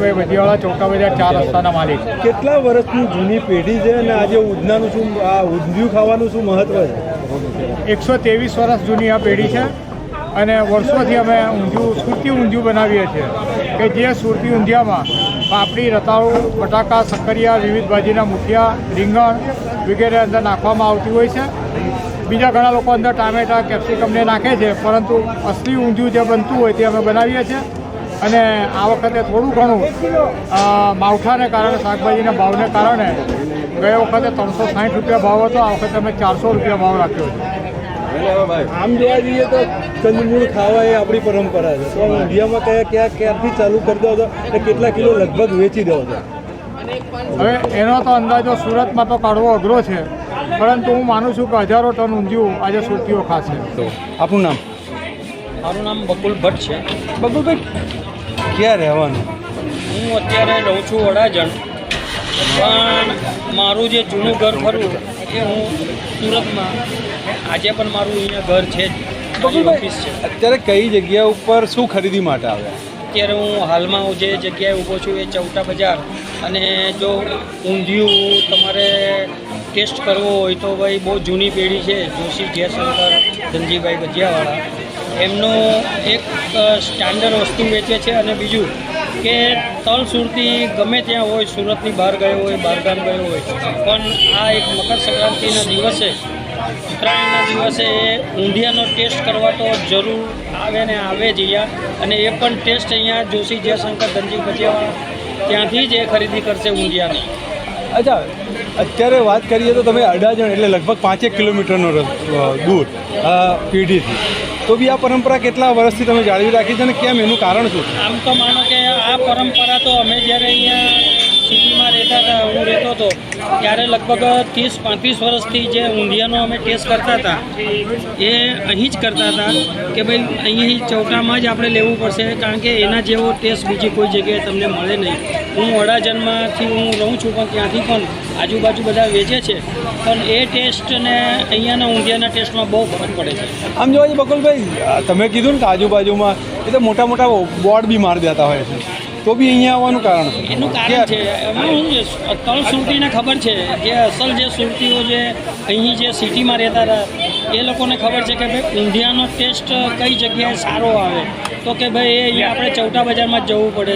ભાઈ બજીવાળા ચોકા બજાર ચાર રસ્તાના માલિક. કેટલા વર્ષની જૂની પેઢી છે અને આજે ઉધનાનું શું આ ઊંધિયું ખાવાનું શું મહત્વ છે? એકસો ત્રેવીસ વર્ષ જૂની આ પેઢી છે અને વર્ષોથી અમે ઊંધિયું સુરતી ઊંધિયું બનાવીએ છીએ કે જે સુરતી ઊંધિયામાં પાપડી રતાળુ બટાકા સક્કરિયા વિવિધ ભાજીના મુઠિયા રીંગણ વગેરે અંદર નાખવામાં આવતી હોય છે. બીજા ઘણા લોકો અંદર ટામેટા કેપ્સિકમને નાખે છે પરંતુ અસલી ઊંધિયું જે બનતું હોય તે અમે બનાવીએ છીએ. અને આ વખતે થોડું ઘણું માવઠાને કારણે શાકભાજીના ભાવને કારણે ગયા વખતે ત્રણસો સાઠ રૂપિયા ભાવ હતો આ વખતે અમે ચારસો રૂપિયા ભાવ રાખ્યો છે. આમ જોવા જઈએ તો કંદમૂળ ખાવા એ આપણી પરંપરા છે. તો ઊંધિયામાં કયા ક્યાં ક્યારથી ચાલુ કરી દો છો અને કેટલા કિલો લગભગ વેચી દો છો હવે એનો તો અંદાજો સુરતમાં તો કાઢવો અઘરો છે પરંતુ હું માનું છું કે હજારો ટન ઊંધિયું આજે સુરતીઓ ખાશે. આપણું નામ? મારું નામ બકુલ ભટ્ટ છે. બબુભાઈ ક્યાં રહેવાનું? હું અત્યારે રહું છું વડાજણ. પણ મારું જે જૂનું ઘર ખરું એ હું સુરતમાં. આજે પણ મારું અહીંયા ઘર છે જ. ઓફિસ છે. અત્યારે કઈ જગ્યા ઉપર શું ખરીદી માટે આવ્યા? અત્યારે હું હાલમાં જે જગ્યાએ ઊભો છું એ ચૌટા બજાર. અને જો ઊંધિયું તમારે ટેસ્ટ કરવો હોય તો ભાઈ બહુ જૂની પેઢી છે, જોશી જયશંકર, ધનજીભાઈ ભજીયાવાળા. એમનો એક સ્ટાન્ડર્ડ વસ્તુ વેચે છે અને બીજું કે તલ સુરતી ગમે ત્યાં હોય, સુરતની બહાર ગયો હોય બહારગામ ગયો હોય. પણ આ એક મકર સંક્રાંતિના દિવસે, ઉત્તરાયણના દિવસે એ ઊંધિયાનો ટેસ્ટ કરવા તો જરૂર આવે ને આવે જ અહીંયા અને એ પણ ટેસ્ટ અહીંયા જોશી જયશંકર, ધનજી ભજીયાવાળા ત્યાંથી જ એ ખરીદી કરશે ઊંધિયાનો. અચ્છા, અત્યારે વાત કરીએ તો તમે અડાજણ એટલે લગભગ પાંચેક કિલોમીટરનો દૂર પેઢીથી. તો બી આ પરંપરા કેટલા વર્ષથી તમે જાળવી રાખી છે અને કેમ એનું કારણ શું આમ તો માનો કે આ પરંપરા તો અમે જ્યારે અહીંયા સિટીમાં રહેતા હતા, હું રહેતો હતો, ત્યારે લગભગ ત્રીસ, પાંત્રીસ વર્ષથી જે ઊંધિયાનો અમે ટેસ્ટ કરતા હતા, એ અહીં જ કરતા હતા કે ભાઈ અહીં ચૌટામાં જ આપણે લેવું પડશે, કારણ કે એના જેવો ટેસ્ટ બીજી કોઈ જગ્યાએ તમને મળે નહીં. હું વડાજનમાંથી હું રહું છું પણ ત્યાંથી પણ આજુબાજુ બધા વેચે છે. પણ એ ટેસ્ટ ને અહીંયાના ઊંધિયાના ટેસ્ટમાં બહુ ફરક પડે છે. આમ જોવા જઈએ બકુલભાઈ તમે કીધું ને કે આજુબાજુમાં એ તો મોટા મોટા બોર્ડ બી મારી દેતા હોય છે. તો બી અહીંયા આવવાનું કારણ? એનું કારણ છે એમાં શું છે તળ સુરતીને ખબર છે કે અસલ જે સુરતીઓ જે અહીં જે સિટીમાં રહેતા હતા એ લોકોને ખબર છે કે ભાઈ ઊંધિયાનો ટેસ્ટ કઈ જગ્યાએ સારો આવે? તો કે ભાઈ એ અહીંયા આપણે ચૌટા બજારમાં જ જવું પડે.